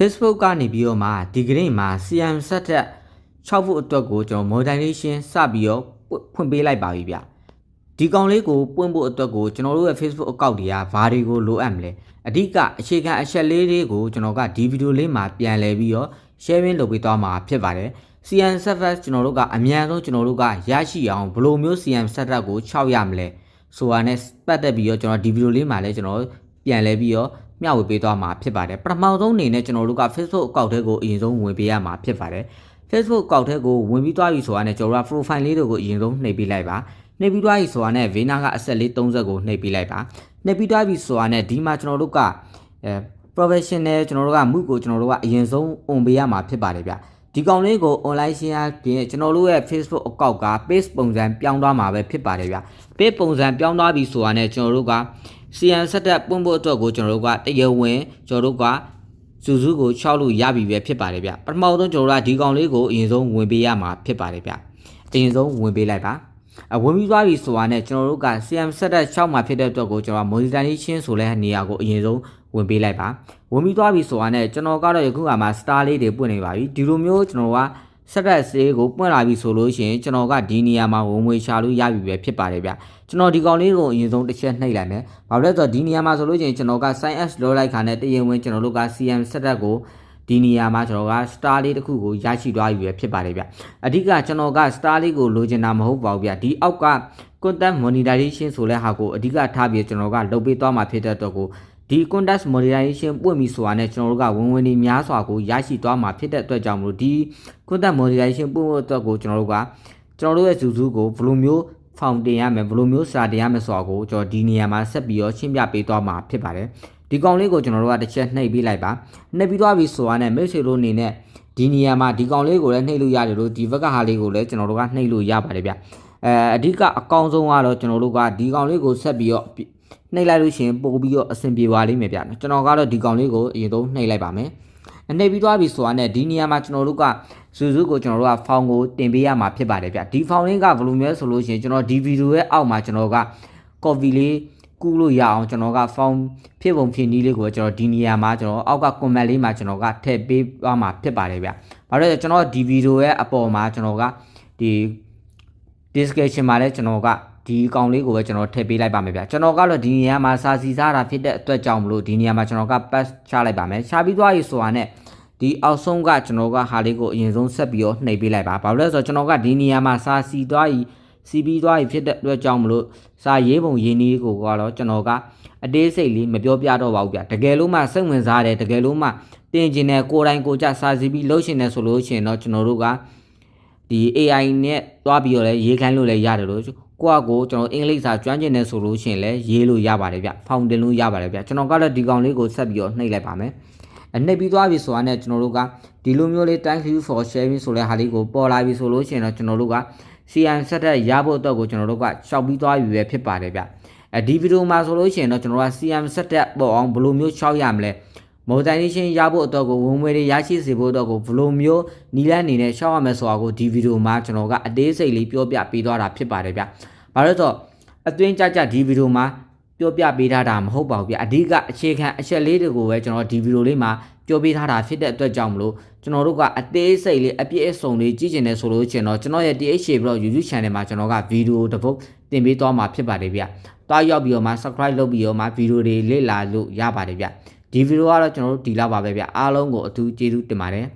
Facebook ကနေပြီးတော့မှဒီကနေ့မှာ CM ဆက်တက်6ဖို့အတွက်ကိုကျွန်တော် modernization စပြီးတော့ဖွင့်ပေးလိုက်ပါပြီဗျဒီကောင်လေးကိုပွင့်ဖို့အတွက်ကိုကျွန်တော်တို့ရဲ့ Facebook account တွေကဘာတွေကိုလိုအပ်မလဲအဓိကအခြေခံအချက်လေးတွေကိုကျွန်တော်ကဒီဗီဒီယိုလေးမှာပြန်လည်ပြီးတော့ sharing လုပ်ပေးသွားမှာဖြစ်ပါတယ် CM server ကျွန်တော်တို့ကအများဆုံးကျွန်တော်တို့ကရရှိအောင်ဘယ်လိုမျိုး CM setup ကို6ရမလဲဆိုတာနဲ့ပတ်သက်ပြီးတော့ကျွန်တော်ဒီဗီဒီယိုလေးမှာလည်းကျွန်တော်ပြန်လဲပြီးတော့ မျှဝေပေးသွားမှာဖြစ်ပါတယ်ပထမဆုံးအနေနဲ့ကျွန်တော်တို့က Facebook account ထဲကိုအရင်ဆုံးဝင်ပေးရမှာဖြစ်ပါတယ် Facebook account ထဲကိုဝင်ပြီးသွားပြီဆိုတာနဲ့ကျွန်တော်တို့က profile လေးတွေကိုအရင်ဆုံးနှိပ်ပေးလိုက်ပါနှိပ်ပြီးသွားပြီဆိုတာနဲ့ Vena ကအဆက်လေး30ကိုနှိပ်ပေးလိုက်ပါနှိပ်ပြီးသွားပြီဆိုတာနဲ့ဒီမှာကျွန်တော်တို့ကအဲ professional ကျွန်တော်တို့ကမှုကိုကျွန်တော်တို့ကအရင်ဆုံး on ပေးရမှာဖြစ်ပါတယ်ဗျဒီကောင်လေးကို online ရှင်းရပြင်ကျွန်တော်တို့ရဲ့ Facebook account က page ပုံစံပြောင်းသွားမှာပဲဖြစ်ပါတယ်ဗျ page ပုံစံပြောင်းသွားပြီဆိုတာနဲ့ကျွန်တော်တို့က CN ဆက်တက်ပွင့်ဖို့အတွက်ကိုကျွန်တော်တို့ကတရားဝင်ကျွန်တော်တို့ကစုစုကို6လို့ရပြီပဲဖြစ်ပါတယ်ဗျပထမဆုံးကျွန်တော်တို့ကဒီကောင်လေးကိုအရင်ဆုံးဝင်ပေးရမှာဖြစ်ပါတယ်ဗျအရင်ဆုံးဝင်ပေးလိုက်ပါအဝင်ပြီးသွားပြီဆိုတာနဲ့ကျွန်တော်တို့က CM ဆက်တက်6မှာဖြစ်တဲ့အတွက်ကိုကျွန်တော် monetization ဆိုတဲ့နေရာကိုအရင်ဆုံးဝင်ပေးလိုက်ပါဝင်ပြီးသွားပြီဆိုတာနဲ့ကျွန်တော်ကတော့ယခုကမှ star လေးတွေပွင့်နေပါပြီဒီလိုမျိုးကျွန်တော်က ဆက်တက်ဆေးကိုပွင့်လာပြီဆိုလို့ရှိရင်ကျွန်တော်ကဒီနေရာမှာဝင်ငွေရှာလို့ရပြီပဲဖြစ်ပါတယ်ဗျကျွန်တော်ဒီကောင်လေးကိုအရင်ဆုံးတစ်ချက်နှိပ်လိုက်မယ်ဘာလို့လဲဆိုတော့ဒီနေရာမှာဆိုလို့ရှိရင်ကျွန်တော်က sign s လောလိုက်ခါနဲ့တရင်ဝင်ကျွန်တော်တို့က CM ဆက်တက်ကိုဒီနေရာမှာကျွန်တော်က star လေးတစ်ခုကိုရရှိသွားပြီပဲဖြစ်ပါတယ်ဗျအဓိကကျွန်တော်က star လေးကိုလိုချင်တာမဟုတ်ပါဘူးဗျဒီအောက်က content monetization ဆိုတဲ့ဟာကိုအဓိကထားပြီးကျွန်တော်ကလုပ်ပေးသွားမှာဖြစ်တဲ့အတွက်ကို ဒီ content monetization ပွင့်ပြီဆိုတာနဲ့ကျွန်တော်တို့ကဝင်ဝင်နေများစွာကိုရရှိသွားမှာဖြစ်တဲ့အတွက်ကြောင့်မလို့ဒီ content monetization ပွင့်ဖို့အတွက်ကိုကျွန်တော်တို့ကကျွန်တော်တို့ရဲ့ဇူဇူးကိုဘယ်လိုမျိုးဖောင်တင်ရမယ်ဘယ်လိုမျိုးစာတင်ရမယ်ဆိုတာကိုကျွန်တော်ဒီနေရာမှာဆက်ပြီးတော့ရှင်းပြပေးသွားမှာဖြစ်ပါတယ်ဒီကောင်လေးကိုကျွန်တော်တို့ကတစ်ချက်နှိပ်ပေးလိုက်ပါနှိပ်ပြီးသွားပြီဆိုတာနဲ့မိတ်ဆွေတို့အနေနဲ့ဒီနေရာမှာဒီကောင်လေးကိုလည်းနှိပ်လို့ရတယ်လို့ဒီဘက်ကဟာလေးကိုလည်းကျွန်တော်တို့ကနှိပ်လို့ရပါတယ်ဗျအဲအဓိကအကောင်းဆုံးကတော့ကျွန်တော်တို့ကဒီကောင်လေးကိုဆက်ပြီးတော့ နှိပ်လိုက်လို့ရှိရင်ပို့ပြီးတော့အဆင်ပြေပါလိမ့်မယ်ဗျကျွန်တော်ကတော့ဒီကောင်လေးကိုအရင်ဆုံးနှိပ်လိုက်ပါမယ်နှိပ်ပြီးသွားပြီဆိုတာနဲ့ဒီနေရာမှာကျွန်တော်တို့ကဇူဇူကိုကျွန်တော်တို့ကဖောင်ကိုတင်ပေးရမှာဖြစ်ပါတယ်ဗျဒီဖောင်လင်းကဘယ်လိုမျိုးဆိုလို့ရှိရင်ကျွန်တော်ဒီဗီဒီယိုရဲ့အောက်မှာကျွန်တော်က copy လေးကူးလို့ရအောင်ကျွန်တော်က form ဖြစ်ပုံဖြစ်နည်းလေးကိုကျွန်တော်ဒီနေရာမှာကျွန်တော်အောက်က comment လေးမှာကျွန်တော်ကထည့်ပေးသွားမှာဖြစ်ပါတယ်ဗျ။ဘာလို့လဲကျွန်တော်ဒီဗီဒီယိုရဲ့အပေါ်မှာကျွန်တော်ကဒီ description မှာလည်းကျွန်တော်က ဒီအကောင်လေးကိုပဲကျွန်တော်ထည့်ပေးလိုက်ပါမယ်ဗျကျွန်တော်ကတော့ဒီနေရာမှာစာစီစားတာဖြစ်တဲ့အတွက်ကြောင့်မလို့ဒီနေရာမှာကျွန်တော်က pass ချလိုက်ပါမယ်ချပြီးသွားပြီဆိုတာနဲ့ဒီအောက်ဆုံးကကျွန်တော်ကဟာလေးကိုအရင်ဆုံးဆက်ပြီးတော့နှိပ်ပေးလိုက်ပါဘာလို့လဲဆိုတော့ကျွန်တော်ကဒီနေရာမှာစာစီသွားပြီးစီပြီးသွားပြီဖြစ်တဲ့အတွက်ကြောင့်မလို့စာရေးပုံရေးနည်းကိုကတော့ကျွန်တော်ကအသေးစိတ်လေးမပြောပြတော့ပါဘူးဗျတကယ်လို့မှစိတ်ဝင်စားတယ်တကယ်လို့မှတင်ကျင်တယ်ကိုယ်တိုင်ကိုကြစာစီပြီးလှုပ်ရှင်တယ်ဆိုလို့ရှိရင်တော့ကျွန်တော်တို့ကဒီ AI နဲ့တွားပြီးတော့လည်းရေးခိုင်းလို့လည်းရတယ်လို့ ကိုယ့်အကိုကျွန်တော်အင်္ဂလိပ်စာကျွမ်းကျင်နေဆိုလို့ရှိရင်လည်းရေးလို့ရပါတယ်ဗျဖောင်တင်လို့ရပါတယ်ဗျကျွန်တော်ကတော့ဒီကောင်လေးကိုဆက်ပြီးတော့နှိပ်လိုက်ပါမယ်အနှိပ်ပြီးသွားပြီဆိုတာနဲ့ကျွန်တော်တို့ကဒီလိုမျိုးလေး thank you for sharing ဆိုတဲ့ဟာလေးကိုပေါ်လာပြီဆိုလို့ရှိရင်တော့ကျွန်တော်တို့က CN ဆက်တဲ့ရဖို့အတွက်ကိုကျွန်တော်တို့ကရှောက်ပြီးသွားပြီပဲဖြစ်ပါတယ်ဗျအဲဒီဗီဒီယိုမှာဆိုလို့ရှိရင်တော့ကျွန်တော်က CM ဆက်တဲ့ပေါ်အောင်ဘယ်လိုမျိုးရှောက်ရမလဲ monetization ရဖို့အတွက်ကိုဝင်ငွေတွေရရှိစေဖို့အတွက်ကိုဘယ်လိုမျိုးနီလန်းအနေနဲ့ရှောက်ရမယ်ဆိုတာကိုဒီဗီဒီယိုမှာကျွန်တော်ကအသေးစိတ်လေးပြောပြပေးသွားတာဖြစ်ပါတယ်ဗျ။ဘာလို့လဲဆိုတော့အသွင်းကြကြဒီဗီဒီယိုမှာပြောပြပေးထားတာမဟုတ်ပါဘူးဗျ။အဓိကအခြေခံအချက်လေးတွေကိုပဲကျွန်တော်ဒီဗီဒီယိုလေးမှာပြောပေးထားတာဖြစ်တဲ့အတွက်ကြောင့်မလို့ကျွန်တော်တို့ကအသေးစိတ်လေးအပြည့်အစုံလေးကြည့်ကျင်နေဆိုလို့ရှင်တော့ကျွန်တော်ရဲ့ THA Blog YouTube Channel မှာကျွန်တော်ကဗီဒီယိုတစ်ပုဒ်တင်ပေးသွားမှာဖြစ်ပါတယ်ဗျ။တွားရောက်ပြီးတော့မှ Subscribe လုပ်ပြီးတော့မှဗီဒီယိုတွေလေ့လာလို့ရပါတယ်ဗျ။ ဒီဗီဒီယိုကတော့ကျွန်တော်တို့ဒီလောက်ပါပဲဗျအားလုံးကိုအထူးကျေးဇူးတင်ပါတယ်